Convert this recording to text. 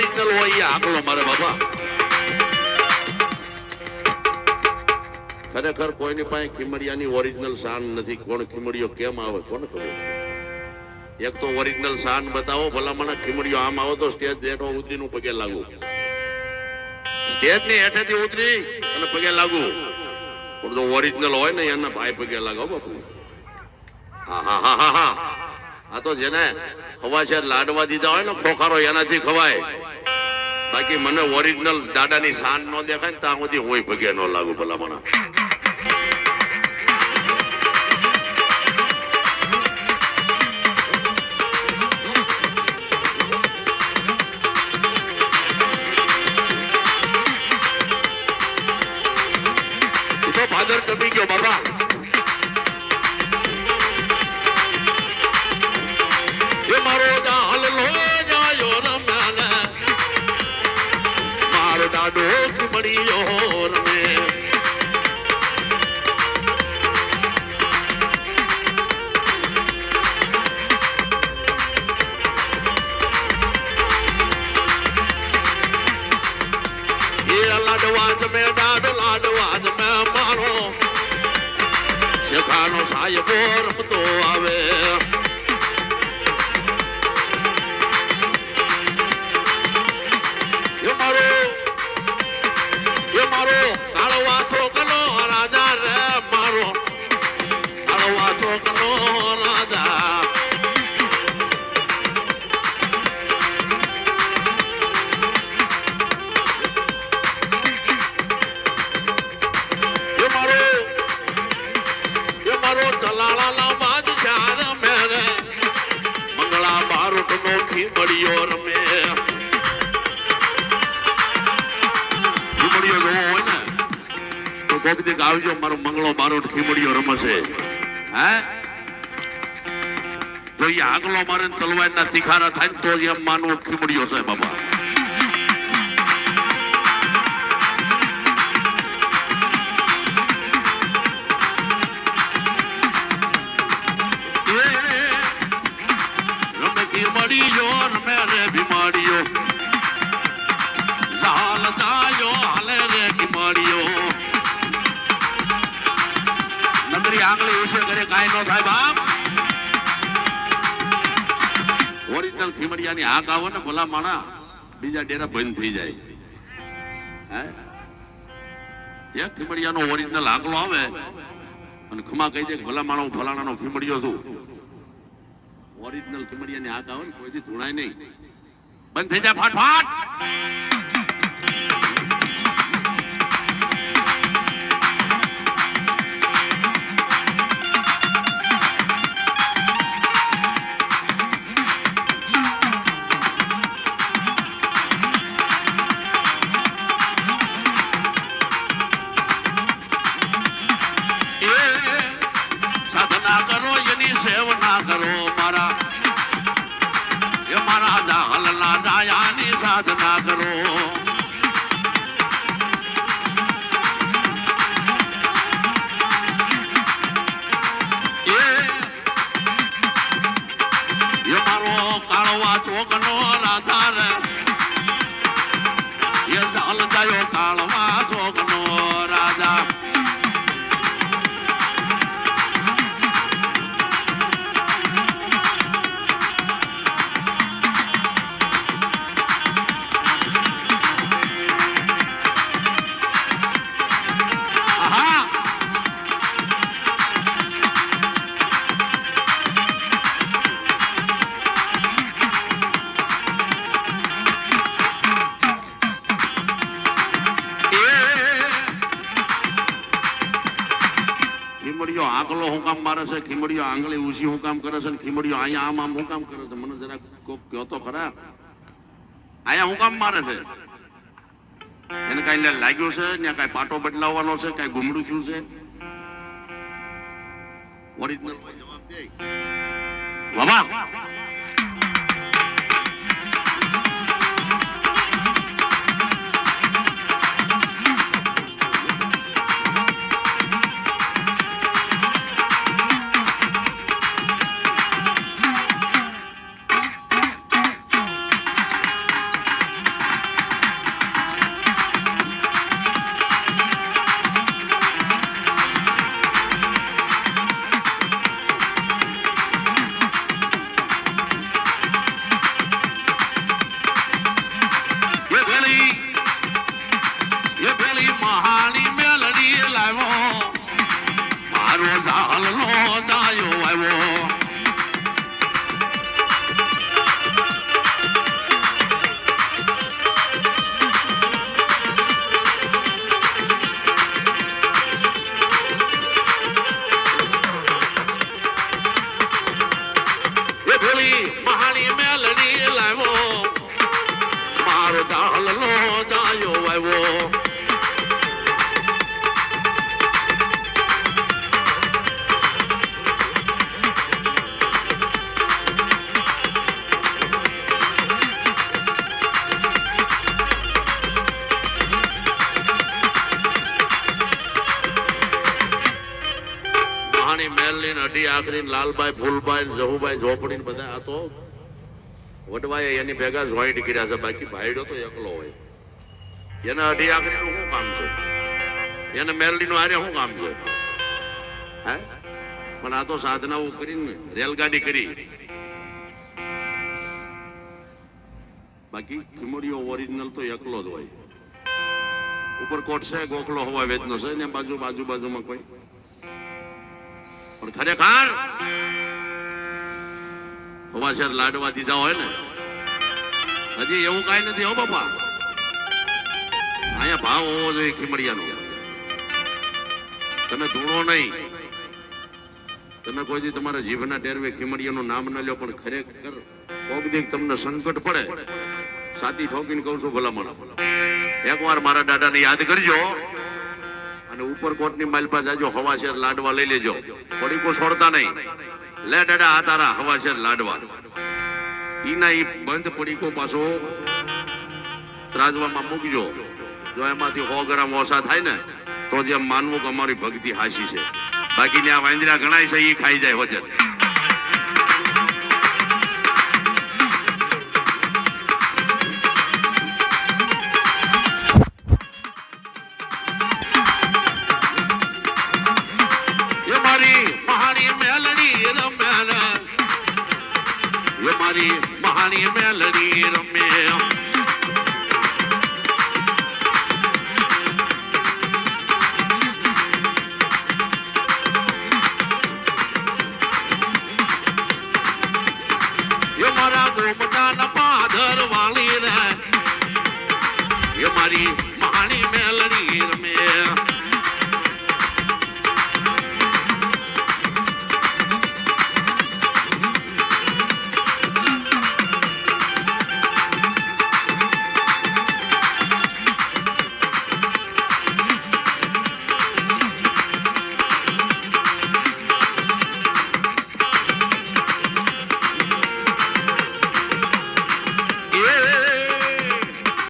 Original હોય એ આંકડો મારે બાબા ખરેખર કોઈની પાસે ખીમડિયાની ઓરિજિનલ શાન નથી. કોણ ખીમડિયો કેમ આવે? કોને ખબર? એક તો ઓરિજિનલ શાન બતાવો, ભલામણ ખીમડિયો આમ આવો તો સ્ટેજ જેઠો ઉતરીનું પગે લાગુ. સ્ટેજની હેઠેથી ઉતરી અને પગે લાગુ. પણ જો ઓરિજિનલ હોય ને, એના ભાઈ પગે લાગો બાપુ. હા હા હા હા હા. આ તો જેને ખવા છે લાડવા દીધા હોય ને, ખોખારો એનાથી ખવાય. બાકી મને ઓરિજિનલ દાદાની શાન ન દેખાય ને ત્યાં સુધી હોય ભગ્યા ન લાગુ ભલા મને. ફાધર કમી ગયો બાબા એ લાડવા જ મેં દાદ લાડવા જ મેં મારો શેખાનો સાહેબો મારો ચલાળાલા બાદશાહ રમે રે. મંગળા બારોટ નો ખીમડિયો રમે. ખીમડિયો જોવો હોય ને, તો કોક દીક આવજો મારો મંગળો બારોટ ખીમડિયો રમશે. હે? જો એ આગલો મારે તલવારના તિખારા થાય તો એમ માનવો ખીમડિયો છે બાબા કરે કાંઈ ન થાય બાપ ઓરિજિનલ ખીમડિયાની હાક આવો ને ભલા માણા, બીજા ડેરા બંધ થઈ જાય. એક ખીમડિયાનો ઓરિજિનલ આંકલો આવે અને ખમા કહી દે કે ભલા માણો ફલાણાનો ખીમડિયો છું. ઓરિજિનલ ખીમડિયાની હાક આવે ને કોઈથી ધૂણાય નહીં. બંધ થઈ જાય ફાટ ફાટ એ હલના જાયાની સાધના કરો કાળવા ચોકનો રાધા રે એ જાલ જાયો કાળવા ખીમડીયો આગલો હું કામ મારે છે, ખીમડીઓ આંગળી ઊંચી હું કામ કરે છે ને ખીમડીઓ અહીંયા આમ આમ હું કામ કરે છે? મને જરા કોક કયો તો ખરા. અહીંયા હું કામ મારે છે. એને કઈ લાગ્યું છે, ને કઈ પાટો બદલાવવાનો છે, કઈ ગુમડું થયું છે? ઓરિજિનલ જવાબ દે. બાબા મહાણી મેલની અઢી આખરી લાલભાઈ ફૂલભાઈ જહુભાઈ ઝોપડી બધા આ તો વડવાએ એની ભેગા જોઈન્ટ કર્યા છે. બાકી ભાઈડો તો એકલો હોય. એને અઢી આખરી શું કામ છે? એને મેલડી નું આરે શું કામ છે? હે? પણ આ તો સાધનાઓ કરીને રેલગાડી કરી. બાકી ખીમડીઓ ઓરિજિનલ તો એકલો જ હોય. ઉપર કોટ છે, ગોખલો હોવા વેચનો છે, ને બાજુ બાજુ બાજુમાં કોઈ પણ ખરેખર હવા લાડવા દીધા હોય ને. હજી એવું કાંઈ નથી હો બાપા. અહીંયા ભાવ હોવો જોઈએ ખીમડિયાનો. તમે ધૂણો નહીં. તમે કોઈ દી તમારા જીભના ટેરવે ખીમડિયાનું નામ ન લ્યો, પણ ખરેખર કોક તમને સંકટ પડે. સાતી ઠોકીને કહું છું, ભલામણ. એકવાર મારા દાદાને યાદ કરજો. અને ઉપરકોટની માલપા જાજો હવાશેર લાડવા લઈ લેજો. પડીકો છોડતા નહીં. લે ડાડા આ તારા હવાશેર લાડવા. ઈના ઈ બંધ પડીકો પાછો ત્રાજવામાં મૂકજો. જો એમાંથી સો ગ્રામ ઓછા થાય ને, તો જેમ માનવું કે અમારી ભક્તિ હાસી છે. બાકી આ વાંદરા ગણાય છે એ ખાઈ જાય વજન રમે એ મારા મહાની મેલ